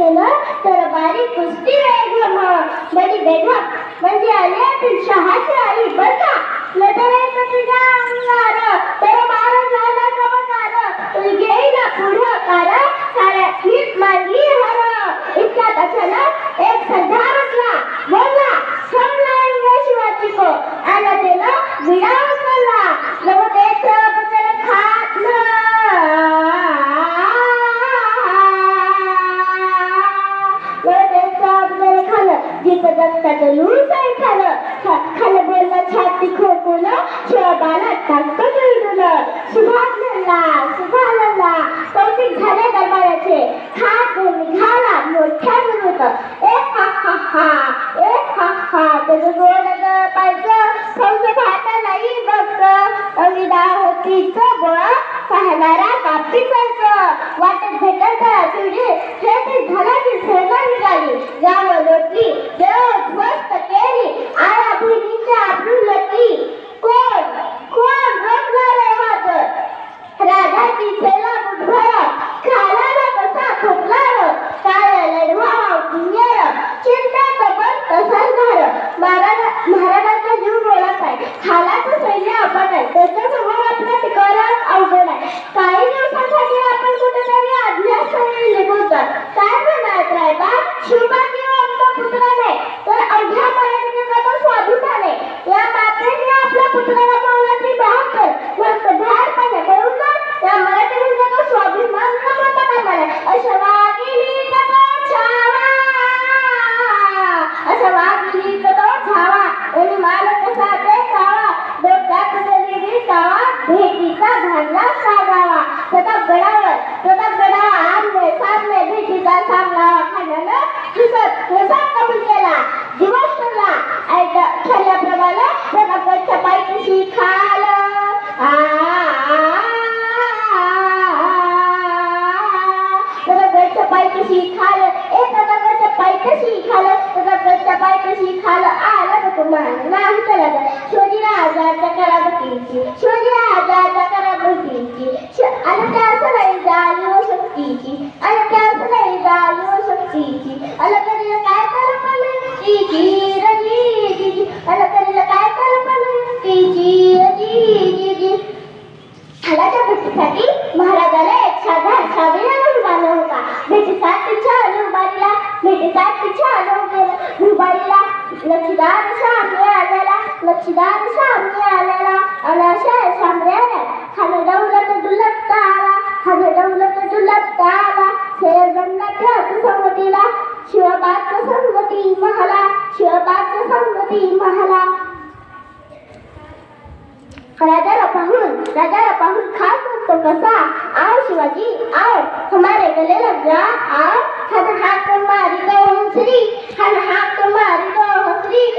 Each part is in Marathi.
केलं तर बारी कुस्ती वेगम बडी बेगम म्हणजे, म्हणजे आली आपली शहाची आई बघा लढायचं तुझ्या अंगार तर मार झाला कमकार तुझी पुढं कार साऱ्या हीच मारली हर इतक्यात अचानक एक सध्या रचला बोलला समला शिवाची को त्याला खालं जिथं दत्ताचं लूस आहे खालं खालं बोलला छाती खोकवलं शिवाबाला टाकतो गिळलं सुभाषला सुभाषला कौतिक झाले दरबाराचे खात निघाला मोठ्या गुरुत एक हा हा हा एक हा हा त्याचं गोड पाहिजे फौज भातालाही बघ अविदा होतीच गोळा पाहणारा कापी जायचं वाटत भेटल का महाराजांचा जीव बोलत आहे. खालाचं सैन्य आपण आहे. त्याच्यासमोर आपला टिकवणं अवघड आहे. काही दिवसांसाठी आपण कुठेतरी अभ्यासस्थळी निघतात काय म्हणत रायबा शिवबा किंवा आमचा पुत्र नाही. तर अवघ्या मराठीचा तो आहे. या मातेने आपल्या पुतळ्याला प्रतापगडावर प्रतापगडावर गडावर सदा आमने सामने भेटीचा सामना खाण्यानं दिसत प्रसाद कबूल केला दिवस ठरला ठरल्याप्रमाणे प्रतापगडच्या पायथ्याशी खाल प्रभाकरच्या पायथ्याशी खाल ए पायथ्याशी खाल पायथ्याशी खाल आला तर तुम्हाला नाही जाणीव शक्तीची आणि त्याच नाही जाणीव शक्तीची अला तरी काय कर तिची रजी जी अला तरी काय कर तिची रजी जी हलाच्या भेटीसाठी महाराजाला एक साधा साधीला उभारला होता। भेटीसाठी छान उभारला भेटीसाठी छान उभारला लक्षदार सामने आलेला लक्षदार सामने आलेला। आणि डवलत डुलत आला शेरगंगाच्या संगतीला शिवबाच्या संगती महाला शिवबाच्या संगती महाला. राजाला पाहून राजाला पाहून खास म्हणतो कसा? आओ शिवाजी आओ हमारे गले लग जा आओ. हन हाक मारी दो हंसरी हन हाक मारी दो हंसरी.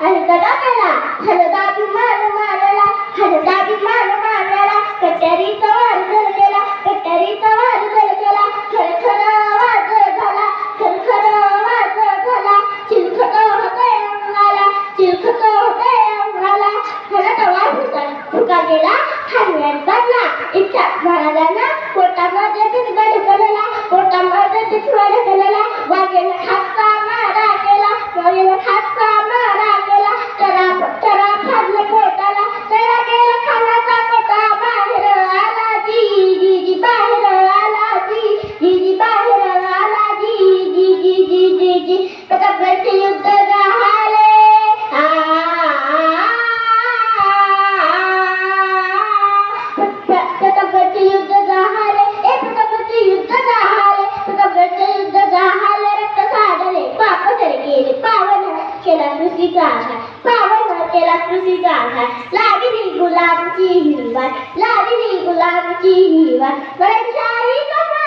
आणि हलगडा केला हलगा मार मारला हलगा मार मारला कट्यारीचा सवार जल केला कट्यारीचा सवार जल केला खरखर वाज झाला खरखर वाज झाला चिरखत होतय अंगाला चिरखत होतय अंगाला हलत आवाज होता फुका गेला खाण्यात जाणला इच्छा महाराजांना पोटामध्ये तिथं ढकलला पोटामध्ये तिथं केलेला वागेला खाता गान है लागी नी गुलाब की हिलवा लागी नी गुलाब की हिलवा बड़े शाही का